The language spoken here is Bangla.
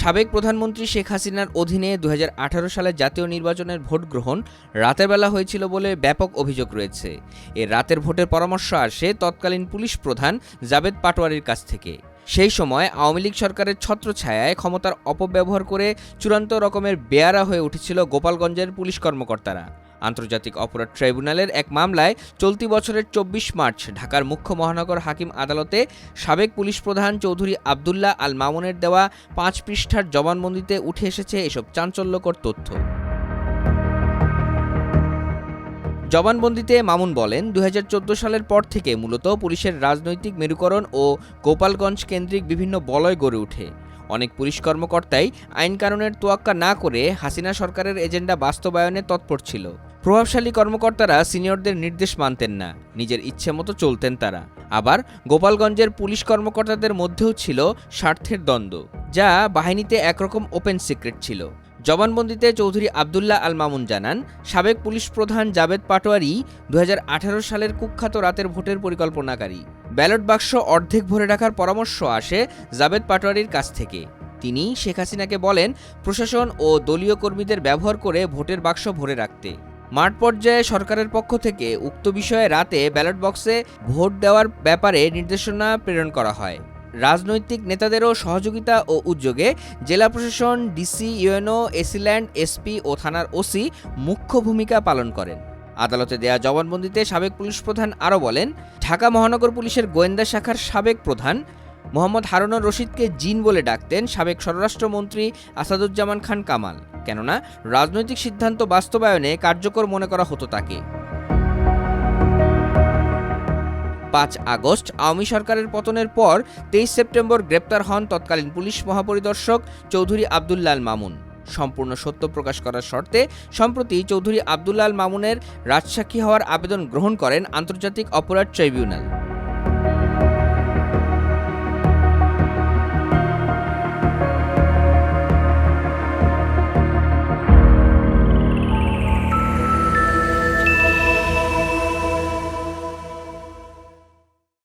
সাবেক প্রধানমন্ত্রী শেখ হাসিনার অধীনে দু সালে জাতীয় নির্বাচনের ভোট গ্রহণ রাতের বেলা হয়েছিল বলে ব্যাপক অভিযোগ রয়েছে। এ রাতের ভোটের পরামর্শ আসে তৎকালীন পুলিশ প্রধান জাবেদ পাটোয়ারির কাছ থেকে। সেই সময় আওয়ামী লীগ সরকারের ছত্রছায়ায় ক্ষমতার অপব্যবহার করে চূড়ান্ত রকমের বেয়ারা হয়ে উঠেছিল গোপালগঞ্জের পুলিশ কর্মকর্তারা। আন্তর্জাতিক অপরাধ ট্রাইব্যুনালের এক মামলায় চলতি বছরের চব্বিশ মার্চ ঢাকার মুখ্য মহানগর হাকিম আদালতে সাবেক পুলিশ প্রধান চৌধুরী আবদুল্লাহ আল মামুনের দেওয়া পাঁচ পৃষ্ঠার জবানবন্দিতে উঠে এসেছে এসব চাঞ্চল্যকর তথ্য। জবানবন্দিতে মামুন বলেন দু হাজার চোদ্দ সালের পর থেকে মূলত পুলিশের রাজনৈতিক মেরুকরণ ও গোপালগঞ্জ কেন্দ্রিক বিভিন্ন বলয় গড়ে ওঠে। অনেক পুলিশ কর্মকর্তাই আইন কানুনের তোয়াক্কা না করে হাসিনা সরকারের এজেন্ডা বাস্তবায়নে তৎপর ছিল। প্রভাবশালী কর্মকর্তারা সিনিয়রদের নির্দেশ মানতেন না, নিজের ইচ্ছে মতো চলতেন তারা। আবার গোপালগঞ্জের পুলিশ কর্মকর্তাদের মধ্যেও ছিল স্বার্থের দ্বন্দ্ব, যা বাহিনীতে একরকম ওপেন সিক্রেট ছিল। জবানবন্দিতে চৌধুরী আবদুল্লাহ আল মামুন জানান, সাবেক পুলিশ প্রধান জাবেদ পাটোয়ারি দু হাজার আঠারো সালের কুখ্যাত রাতের ভোটের পরিকল্পনাকারী। ব্যালট বাক্স অর্ধেক ভরে রাখার পরামর্শ আসে জাবেদ পাটোয়ারির কাছ থেকে। তিনি শেখ হাসিনাকে বলেন, প্রশাসন ও দলীয় কর্মীদের ব্যবহার করে ভোটের বাক্স ভরে রাখতে। মাঠ পর্যায়ে সরকারের পক্ষ থেকে উক্ত বিষয়ে রাতে ব্যালট বক্সে ভোট দেওয়ার ব্যাপারে নির্দেশনা প্রেরণ করা হয়। রাজনৈতিক নেতাদেরও সহযোগিতা ও উদ্যোগে জেলা প্রশাসন, DC, UNO AC land SP ও থানার ওসি মুখ্য ভূমিকা পালন করেন। আদালতে দেয়া জবানবন্দিতে সাবেক পুলিশ প্রধান আরও বলেন, ঢাকা মহানগর পুলিশের গোয়েন্দা শাখার সাবেক প্রধান মোহাম্মদ হারুনুর রশিদকে জিন বলে ডাকতেন সাবেক স্বরাষ্ট্রমন্ত্রী আসাদুজ্জামান খান কামাল। কেননা, রাজনৈতিক সিদ্ধান্ত বাস্তবায়নে কার্যকর মনে করা হতো তাকে। পাঁচ আগস্ট, আওয়ামী সরকারের পতনের পর তেইশ সেপ্টেম্বর গ্রেপ্তার হন তৎকালীন পুলিশ মহাপরিদর্শক চৌধুরী আবদুল্লাল মামুন। সম্পূর্ণ সত্য প্রকাশ করার শর্তে সম্প্রতি চৌধুরী আবদুল্লাল মামুনের রাজসাক্ষী হওয়ার আবেদন গ্রহণ করেন আন্তর্জাতিক অপরাধ ট্রাইব্যুনাল।